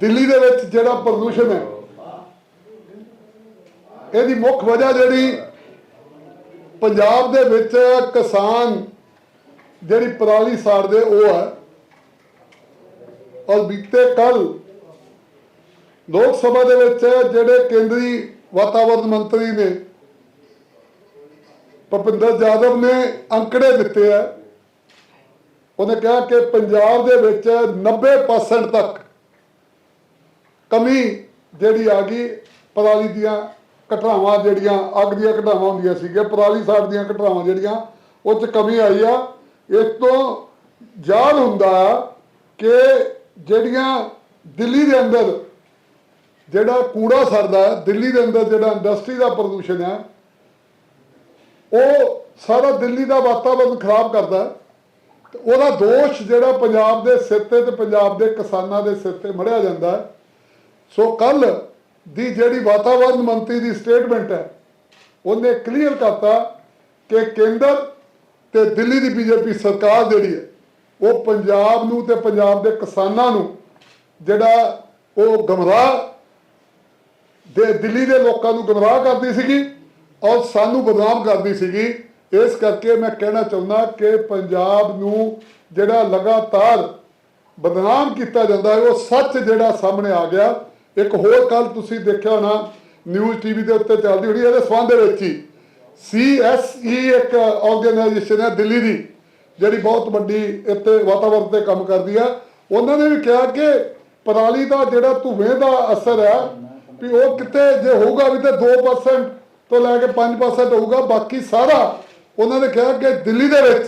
ਦਿੱਲੀ ਦੇ ਵਿੱਚ ਜਿਹੜਾ ਪ੍ਰਦੂਸ਼ਣ ਹੈ, ਇਹਦੀ ਮੁੱਖ ਵਜ੍ਹਾ ਜਿਹੜੀ ਪੰਜਾਬ ਦੇ ਵਿੱਚ ਕਿਸਾਨ ਜਿਹੜੀ ਪਰਾਲੀ ਸਾੜਦੇ ਉਹ ਹੈ। ਔਰ ਬੀਤੇ ਕੱਲ ਲੋਕ ਸਭਾ ਦੇ ਵਿੱਚ ਜਿਹੜੇ ਕੇਂਦਰੀ ਵਾਤਾਵਰਣ ਮੰਤਰੀ ਨੇ, ਭੁਪਿੰਦਰ ਯਾਦਵ ਨੇ ਅੰਕੜੇ ਦਿੱਤੇ ਆ ਉਹਨੇ ਕਿਹਾ ਕਿ ਪੰਜਾਬ ਦੇ ਵਿੱਚ 90% ਤੱਕ ਕਮੀ ਜਿਹੜੀ ਆ ਗਈ, ਪਰਾਲੀ ਦੀਆਂ ਘਟਨਾਵਾਂ ਜਿਹੜੀਆਂ, ਅੱਗ ਦੀਆਂ ਘਟਨਾਵਾਂ ਹੁੰਦੀਆਂ ਸੀਗੀਆਂ, ਪਰਾਲੀ ਸਾੜ ਦੀਆਂ ਘਟਨਾਵਾਂ ਜਿਹੜੀਆਂ, ਉਹ 'ਚ ਕਮੀ ਆਈ ਆ। ਇਸ ਤੋਂ ਯਾਦ ਹੁੰਦਾ ਕਿ ਜਿਹੜੀਆਂ ਦਿੱਲੀ ਦੇ ਅੰਦਰ ਜਿਹੜਾ ਕੂੜਾ ਸਰਦਾ ਦਿੱਲੀ ਦੇ ਅੰਦਰ ਜਿਹੜਾ ਇੰਡਸਟਰੀ ਦਾ ਪ੍ਰਦੂਸ਼ਣ ਹੈ, ਉਹ ਸਾਰਾ ਦਿੱਲੀ ਦਾ ਵਾਤਾਵਰਨ ਖਰਾਬ ਕਰਦਾ ਹੈ। ਉਹਦਾ ਦੋਸ਼ ਜਿਹੜਾ ਪੰਜਾਬ ਦੇ ਸਿਰ ਤੇ ਤੇ ਪੰਜਾਬ ਦੇ ਕਿਸਾਨਾਂ ਦੇ ਸਿਰ ਤੇ ਮੜਿਆ ਜਾਂਦਾ ਹੈ। ਸੋ ਕੱਲ ਦੀ ਜਿਹੜੀ ਵਾਤਾਵਰਨ ਮੰਤਰੀ ਦੀ ਸਟੇਟਮੈਂਟ ਹੈ, ਉਹਨੇ ਕਲੀਅਰ ਕਰਤਾ ਕਿ ਕੇਂਦਰ ਤੇ ਦਿੱਲੀ ਦੀ ਬੀਜੇਪੀ ਸਰਕਾਰ ਜਿਹੜੀ ਹੈ, ਉਹ ਪੰਜਾਬ ਨੂੰ ਤੇ ਪੰਜਾਬ ਦੇ ਕਿਸਾਨਾਂ ਨੂੰ ਜਿਹੜਾ ਉਹ ਗਮਰਾਹ ਦੇ ਦਿੱਲੀ ਦੇ ਲੋਕਾਂ ਨੂੰ ਗਮਰਾਹ ਕਰਦੀ ਸੀਗੀ ਔਰ ਸਾਨੂੰ ਬਦਨਾਮ ਕਰਦੀ ਸੀਗੀ। ਇਸ ਕਰਕੇ ਮੈਂ ਕਹਿਣਾ ਚਾਹੁੰਦਾ ਕਿ ਪੰਜਾਬ ਨੂੰ ਜਿਹੜਾ ਲਗਾਤਾਰ ਬਦਨਾਮ ਕੀਤਾ ਜਾਂਦਾ ਹੈ, ਉਹ ਸੱਚ ਜਿਹੜਾ ਸਾਹਮਣੇ ਆ ਗਿਆ। ਇੱਕ ਹੋਰ ਕੱਲ ਤੁਸੀਂ ਦੇਖਿਆ ਹੋਣਾ ਨਿਊਜ਼ ਟੀਵੀ ਦੇ ਉੱਤੇ ਚੱਲਦੀ ਹੋਣੀ, ਇਹਦੇ ਸੰਬੰਧ ਦੇ ਵਿੱਚ ਹੀ। CSE ਇੱਕ ਆਰਗੇਨਾਈਜੇਸ਼ਨ ਹੈ ਦਿੱਲੀ ਦੀ, ਜਿਹੜੀ ਬਹੁਤ ਵੱਡੀ ਇੱਥੇ ਵਾਤਾਵਰਣ ਤੇ ਕੰਮ ਕਰਦੀ ਆ। ਉਹਨਾਂ ਨੇ ਵੀ ਕਿਹਾ ਕਿ ਪਰਾਲੀ ਦਾ ਜਿਹੜਾ ਧੂਏ ਦਾ ਅਸਰ ਹੈ, ਵੀ ਉਹ ਕਿਤੇ ਜੇ ਹੋਊਗਾ ਵੀ ਤੇ 2% ਤੋਂ ਲੈ ਕੇ 5% ਹੋਊਗਾ, ਬਾਕੀ ਸਾਰਾ ਉਹਨਾਂ ਨੇ ਕਿਹਾ ਕਿ ਦਿੱਲੀ ਦੇ ਵਿੱਚ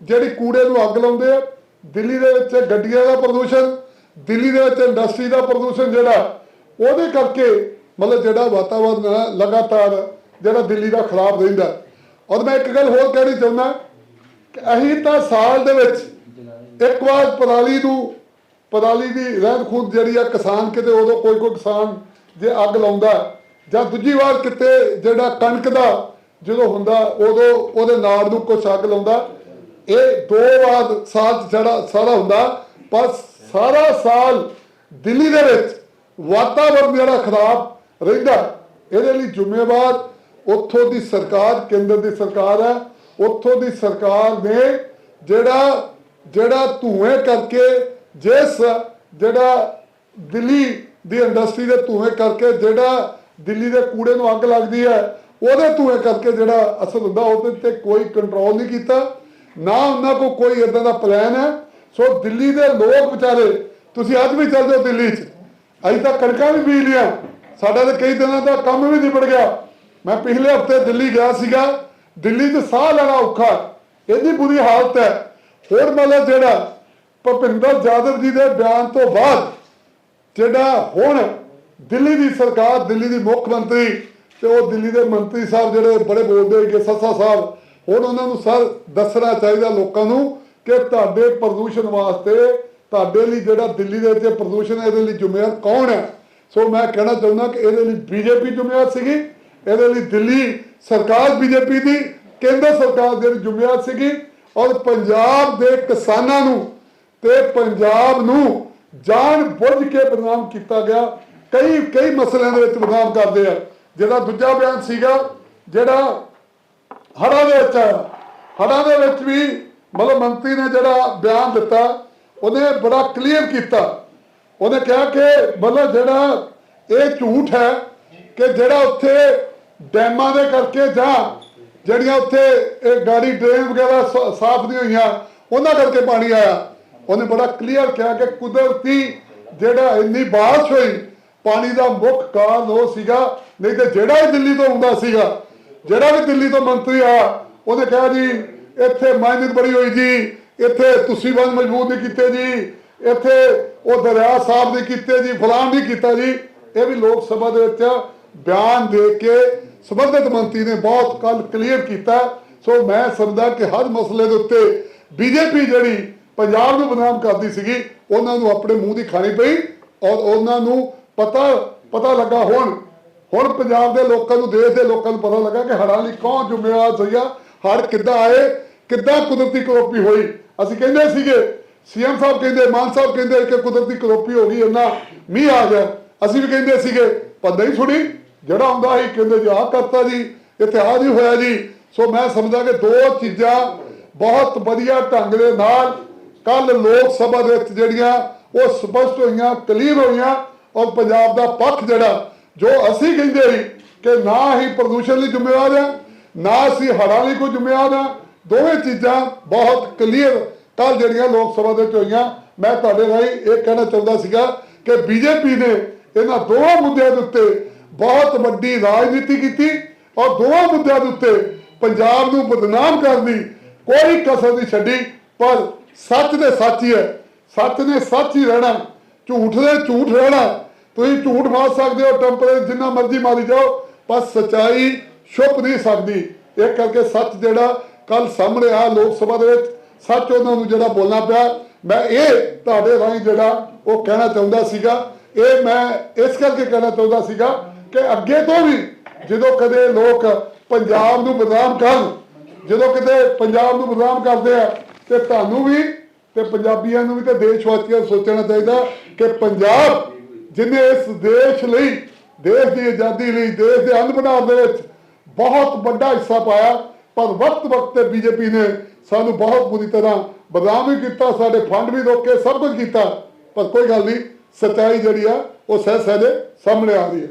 ਜਿਹੜੀ ਕੂੜੇ ਨੂੰ ਅੱਗ ਲਾਉਂਦੇ ਆ, ਦਿੱਲੀ ਦੇ ਵਿੱਚ ਗੱਡੀਆਂ ਦਾ ਪ੍ਰਦੂਸ਼ਣ, ਦਿੱਲੀ ਦੇ ਵਿੱਚ ਇੰਡਸਟਰੀ ਦਾ ਪ੍ਰਦੂਸ਼ਣ ਜਿਹੜਾ ਉਹਦੇ ਕਰਕੇ ਮਤਲਬ ਜਿਹੜਾ ਵਾਤਾਵਰਨ ਹੈ ਲਗਾਤਾਰ ਜਿਹੜਾ ਦਿੱਲੀ ਦਾ ਖਰਾਬ ਰਹਿੰਦਾ ਔਰ ਮੈਂ ਇੱਕ ਗੱਲ ਹੋਰ ਕਹਿਣੀ ਚਾਹੁੰਦਾ ਕਿ ਅਸੀਂ ਤਾਂ ਸਾਲ ਦੇ ਵਿੱਚ ਇੱਕ ਵਾਰ ਪਰਾਲੀ ਨੂੰ, ਪਰਾਲੀ ਦੀ ਰਹਿੰਦ ਖੂੰਦ ਜਿਹੜੀ ਆ ਕਿਸਾਨ ਕਿਤੇ ਉਦੋਂ ਕੋਈ ਕੋਈ ਕਿਸਾਨ ਜੇ ਅੱਗ ਲਾਉਂਦਾ ਜਾਂ ਦੂਜੀ ਵਾਰ ਕਿਤੇ ਜਿਹੜਾ ਕਣਕ ਦਾ ਜਦੋਂ ਹੁੰਦਾ ਉਦੋਂ ਉਹਦੇ ਨਾੜ ਨੂੰ ਕੁਛ ਅੱਗ ਲਾਉਂਦਾ ਇਹ ਦੋ ਵਾਰ ਸਾਲ ਜਿਹੜਾ ਸਾਰਾ ਹੁੰਦਾ, ਪਰ ਸਾਰਾ ਸਾਲ ਦਿੱਲੀ ਦੇ ਵਿੱਚ ਵਾਤਾਵਰਨ ਜਿਹੜਾ ਖਰਾਬ ਰਹਿੰਦਾ ਇਹਦੇ ਲਈ ਜ਼ਿੰਮੇਵਾਰ ਉੱਥੋਂ ਦੀ ਸਰਕਾਰ, ਕੇਂਦਰ ਦੀ ਸਰਕਾਰ ਹੈ। ਉੱਥੋਂ ਦੀ ਸਰਕਾਰ ਨੇ ਜਿਹੜਾ ਜਿਹੜਾ ਧੂਏ ਕਰਕੇ ਜਿਸ ਜਿਹੜਾ ਦਿੱਲੀ ਦੀ ਇੰਡਸਟਰੀ ਦੇ ਧੂਏ ਕਰਕੇ ਜਿਹੜਾ ਦਿੱਲੀ ਦੇ ਕੂੜੇ ਨੂੰ ਅੱਗ ਲੱਗਦੀ ਹੈ, ਉਹਦੇ ਧੂਏ ਕਰਕੇ ਜਿਹੜਾ ਅਸਰ ਹੁੰਦਾ, ਉਹਦੇ ਤੇ ਕੋਈ ਕੰਟਰੋਲ ਨਹੀਂ ਕੀਤਾ। ਨਾ ਉਹਨਾਂ ਕੋ ਕੋਈ ਇਦਾਂ ਦਾ ਪਲਾਨ ਹੈ। ਸੋ ਦਿੱਲੀ ਦੇ ਲੋਕ ਵਿਚਾਰੇ, ਤੁਸੀਂ ਅੱਜ ਵੀ ਚੱਲ ਜਾਓ ਦਿੱਲੀ 'ਚ? ਅਸੀਂ ਤਾਂ ਕਣਕਾਂ ਵੀ ਬੀਜ ਲਿਆ ਸਾਡਾ ਤਾਂ ਕਈ ਦਿਨਾਂ ਦਾ ਕੰਮ ਵੀ ਨਿਬੜ ਗਿਆ। ਮੈਂ ਪਿਛਲੇ ਹਫ਼ਤੇ ਦਿੱਲੀ ਗਿਆ ਸੀਗਾ। ਦਿੱਲੀ 'ਚ ਸਾਹ ਲੈਣਾ ਔਖਾ ਇਹਦੀ ਬੁਰੀ ਹਾਲਤ ਹੈ। ਹੋਰ ਮਤਲਬ ਜਿਹੜਾ ਭੁਪਿੰਦਰ ਜਾਦਵ ਜੀ ਦੇ ਬਿਆਨ ਤੋਂ ਬਾਅਦ ਜਿਹੜਾ ਹੁਣ ਦਿੱਲੀ ਦੀ ਸਰਕਾਰ, ਦਿੱਲੀ ਦੀ ਮੁੱਖ ਮੰਤਰੀ ਤੇ ਉਹ ਦਿੱਲੀ ਦੇ ਮੰਤਰੀ ਸਾਹਿਬ ਜਿਹੜੇ ਬੜੇ ਬੋਲਦੇ ਕਿ ਸੱਸਾ ਸਾਹਿਬ, ਹੁਣ ਉਹਨਾਂ ਨੂੰ ਸਰ ਦੱਸਣਾ ਚਾਹੀਦਾ ਲੋਕਾਂ ਨੂੰ ਕਿ ਤੁਹਾਡੇ ਪ੍ਰਦੂਸ਼ਣ ਵਾਸਤੇ ਤੁਹਾਡੇ ਲਈ ਜਿਹੜਾ ਦਿੱਲੀ ਦੇ ਵਿੱਚ ਪ੍ਰਦੂਸ਼ਣ ਹੈ, ਇਹਦੇ ਲਈ ਜ਼ਿੰਮੇਵਾਰ ਕੌਣ ਹੈ? ਸੋ ਮੈਂ ਕਹਿਣਾ ਚਾਹੁੰਦਾ ਕਿ ਇਹਦੇ ਲਈ ਬੀਜੇਪੀ ਜ਼ਿੰਮੇਵਾਰ ਸੀਗੀ, ਇਹਦੇ ਲਈ ਦਿੱਲੀ ਸਰਕਾਰ ਬੀਜੇਪੀ ਦੀ, ਕੇਂਦਰ ਸਰਕਾਰ ਦੀ ਜ਼ਿੰਮੇਵਾਰ ਸੀਗੀ ਔਰ ਪੰਜਾਬ ਦੇ ਕਿਸਾਨਾਂ ਨੂੰ ਤੇ ਪੰਜਾਬ ਨੂੰ ਜਾਣ ਬੁੱਝ ਕੇ ਬਦਨਾਮ ਕੀਤਾ ਗਿਆ। ਕਈ ਕਈ ਮਸਲਿਆਂ ਦੇ ਵਿੱਚ ਬਦਨਾਮ ਕਰਦੇ ਆ। ਜਿਹੜਾ ਦੂਜਾ ਬਿਆਨ ਸੀਗਾ, ਜਿਹੜਾ ਹੜ੍ਹਾਂ ਦੇ ਵਿੱਚ ਆਇਆ ਹੜ੍ਹਾਂ ਦੇ ਵਿੱਚ ਵੀ ਮਤਲਬ ਮੰਤਰੀ ਨੇ ਜਿਹੜਾ ਬਿਆਨ ਦਿੱਤਾ ਉਹਨੇ ਬੜਾ ਕਲੀਅਰ ਕੀਤਾ। ਉਹਨੇ ਕਿਹਾ ਕਿ ਮਤਲਬ ਜਿਹੜਾ ਇਹ ਝੂਠ ਹੈ ਕਿ ਜਿਹੜਾ ਉੱਥੇ ਡੈਮਾਂ ਦੇ ਕਰਕੇ ਜਾਂ ਜਿਹੜੀਆਂ ਉੱਥੇ ਇਹ ਗਾੜੀ ਡਰੇਨ ਵਗੈਰਾ ਸਾਫ਼ ਨਹੀਂ ਹੋਈਆਂ, ਉਹਨਾਂ ਕਰਕੇ ਪਾਣੀ ਆਇਆ। ਉਹਨੇ ਬੜਾ ਕਲੀਅਰ ਕਿਹਾ ਕਿ ਕੁਦਰਤੀ ਜਿਹੜਾ ਇੰਨੀ ਬਾਰਿਸ਼ ਹੋਈ, ਪਾਣੀ ਦਾ ਮੁੱਖ ਕਾਰਨ ਉਹ ਸੀਗਾ, ਨਹੀਂ ਤੇ ਜਿਹੜਾ ਹੀ ਦਿੱਲੀ ਤੋਂ ਆਉਂਦਾ ਸੀਗਾ, ਜਿਹੜਾ ਵੀ ਦਿੱਲੀ ਤੋਂ ਮੰਤਰੀ ਆ, ਉਹਨੇ ਕਿਹਾ ਜੀ, ਇੱਥੇ ਮਾਈਨਿੰਗ ਬੜੀ ਹੋਈ ਜੀ ਇੱਥੇ ਤੁਸੀਂ ਬੰਦ ਮਜ਼ਬੂਤ ਨਹੀਂ ਕੀਤੇ ਜੀ। ਇੱਥੇ ਉਹ ਦਰਿਆ ਸਾਹਿਬ ਨਹੀਂ ਕੀਤੇ ਜੀ, ਫਲਾਣ ਨਹੀਂ ਕੀਤਾ ਜੀ। ਇਹ ਵੀ ਲੋਕ ਸਭਾ ਦੇ ਵਿੱਚ ਬਿਆਨ ਦੇ ਕੇ ਸੰਬੰਧਿਤ ਮੰਤਰੀ ਨੇ ਬਹੁਤ ਕੱਲ ਕਲੀਅਰ ਕੀਤਾ। ਸੋ ਮੈਂ ਸਮਝਦਾ ਕਿ ਹਰ ਮਸਲੇ ਦੇ ਉੱਤੇ ਬੀਜੇਪੀ ਜਿਹੜੀ ਪੰਜਾਬ ਨੂੰ ਬਦਨਾਮ ਕਰਦੀ ਸੀਗੀ, ਉਹਨਾਂ ਨੂੰ ਆਪਣੇ ਮੂੰਹ ਦੀ ਖਾਣੀ ਪਈ ਔਰ ਉਹਨਾਂ ਨੂੰ ਪਤਾ ਪਤਾ ਲੱਗਾ ਹੁਣ। ਹੁਣ ਪੰਜਾਬ ਦੇ ਲੋਕਾਂ ਨੂੰ, ਦੇਸ਼ ਦੇ ਲੋਕਾਂ ਨੂੰ ਪਤਾ ਲੱਗਾ ਕਿ ਹੜਾਂ ਲਈ ਕੌਣ ਜ਼ਿੰਮੇਵਾਰ ਸੀਗਾ ਹੜ ਕਿੱਦਾਂ ਆਏ, ਕਿੱਦਾਂ ਕੁਦਰਤੀ ਕਰੋਪੀ ਹੋਈ। ਅਸੀਂ ਕਹਿੰਦੇ ਸੀਗੇ, ਸੀਐਮ ਸਾਹਿਬ ਕਹਿੰਦੇ, ਮਾਨ ਸਾਹਿਬ ਕਹਿੰਦੇ ਕਿ ਕੁਦਰਤੀ ਕਰੋਪੀ ਹੋ ਗਈ, ਇੰਨਾ ਮੀਂਹ ਆ ਗਿਆ। ਅਸੀਂ ਵੀ ਕਹਿੰਦੇ ਸੀਗੇ, ਪਰ ਨਹੀਂ ਸੁਣੀ। ਜਿਹੜਾ ਆਉਂਦਾ ਸੀ, ਕਹਿੰਦੇ ਜੀ, ਆਹ ਕਰਤਾ ਜੀ, ਇੱਥੇ ਆਹ ਹੋਇਆ ਜੀ। ਸੋ ਮੈਂ ਸਮਝਦਾ ਕਿ ਦੋ ਚੀਜ਼ਾਂ ਬਹੁਤ ਵਧੀਆ ਢੰਗ ਦੇ ਨਾਲ ਕੱਲ ਲੋਕ ਸਭਾ ਦੇ ਵਿੱਚ ਜਿਹੜੀਆਂ ਉਹ ਸਪਸ਼ਟ ਹੋਈਆਂ, ਕਲੀਅਰ ਹੋਈਆਂ, ਔਰ ਪੰਜਾਬ ਦਾ ਪੱਖ ਜਿਹੜਾ, ਜੋ ਅਸੀਂ ਕਹਿੰਦੇ ਸੀ ਕਿ ਨਾ ਹੀ ਪ੍ਰਦੂਸ਼ਣ ਲਈ ਜ਼ਿੰਮੇਵਾਰ ਆ ਨਾ ਅਸੀਂ ਹੜ੍ਹਾਂ ਲਈ ਕੋਈ ਜ਼ਿੰਮੇਵਾਰ ਆ ਦੋਵੇਂ ਚੀਜ਼ਾਂ ਬਹੁਤ ਕਲੀਅਰ ਕੱਲ ਜਿਹੜੀਆਂ ਲੋਕ ਸਭਾ ਦੇ ਵਿੱਚ ਹੋਈਆਂ, ਮੈਂ ਤੁਹਾਡੇ ਰਾਹੀਂ ਇਹ ਕਹਿਣਾ ਚਾਹੁੰਦਾ ਸੀਗਾ ਕਿ ਬੀਜੇਪੀ ਨੇ ਇਹਨਾਂ ਦੋਵਾਂ ਮੁੱਦਿਆਂ ਦੇ ਉੱਤੇ ਬਹੁਤ ਵੱਡੀ ਰਾਜਨੀਤੀ ਕੀਤੀ ਔਰ ਦੋਵਾਂ ਮੁੱਦਿਆਂ ਦੇ ਉੱਤੇ ਪੰਜਾਬ ਨੂੰ ਬਦਨਾਮ ਕਰਨ ਦੀ ਕੋਈ ਕਸਰ ਨਹੀਂ ਛੱਡੀ, ਪਰ ਸੱਚ ਦੇ ਸੱਚ ਹੀ ਹੈ, ਸੱਚ ਨੇ ਸੱਚ ਹੀ ਰਹਿਣਾ, ਝੂਠ ਦੇ ਝੂਠ ਰਹਿਣਾ, ਤੁਸੀਂ ਝੂਠ ਮਾਰ ਸਕਦੇ ਹੋ ਟੈਂਪਰੇ ਜਿੰਨਾ ਮਰਜ਼ੀ ਮਾਰੀ ਜਾਓ, ਪਰ ਸਚਾਈ ਛੁਪ ਨਹੀਂ ਸਕਦੀ, ਇਹ ਕਰਕੇ ਸੱਚ ਜਿਹੜਾ ਕੱਲ ਸਾਹਮਣੇ ਆ ਲੋਕ ਸਭਾ ਦੇ ਵਿੱਚ, ਸੱਚ ਉਹਨਾਂ ਨੂੰ ਜਿਹੜਾ ਬੋਲਣਾ ਪਿਆ, ਮੈਂ ਇਹ ਤੁਹਾਡੇ ਰਾਹੀਂ ਜਿਹੜਾ ਉਹ ਕਹਿਣਾ ਚਾਹੁੰਦਾ ਸੀਗਾ, ਇਹ ਮੈਂ ਇਸ ਕਰਕੇ ਕਹਿਣਾ ਚਾਹੁੰਦਾ ਸੀਗਾ ਕਿ ਅੱਗੇ ਤੋਂ ਵੀ ਜਦੋਂ ਕਦੇ ਲੋਕ ਪੰਜਾਬ ਨੂੰ ਬਦਨਾਮ ਕਰਨ, ਜਦੋਂ ਕਿਤੇ ਪੰਜਾਬ ਨੂੰ ਬਦਨਾਮ ਕਰਦੇ ਆ, ਤੇ ਤੁਹਾਨੂੰ ਵੀ ਤੇ ਪੰਜਾਬੀਆਂ ਨੂੰ ਵੀ ਤੇ ਦੇਸ਼ ਵਾਸੀਆਂ ਨੂੰ ਸੋਚਣਾ ਚਾਹੀਦਾ ਕਿ ਪੰਜਾਬ ਜਿਹਨੇ ਇਸ ਦੇਸ਼ ਲਈ, ਦੇਸ਼ ਦੀ ਆਜ਼ਾਦੀ ਲਈ, ਦੇਸ਼ ਦੇ ਅੰਨ ਬਣਾਉਣ ਦੇ ਵਿੱਚ ਬਹੁਤ ਵੱਡਾ ਹਿੱਸਾ ਪਾਇਆ ਪਰ ਵਕਤ ਵਕਤ ਤੇ ਬੀਜੇਪੀ ਨੇ ਸਾਨੂੰ ਬਹੁਤ ਬੁਰੀ ਤਰ੍ਹਾਂ ਬਦਨਾਮ ਵੀ ਕੀਤਾ, ਸਾਡੇ ਫੰਡ ਵੀ ਰੋਕੇ ਸਭ ਕੁਝ ਕੀਤਾ। ਪਰ ਕੋਈ ਗੱਲ ਨਹੀਂ, ਸੱਚਾਈ ਜਿਹੜੀ ਆ, ਉਹ ਸਹਿ ਸਹਿ ਦੇ ਸਾਹਮਣੇ ਆ ਰਹੀ ਹੈ।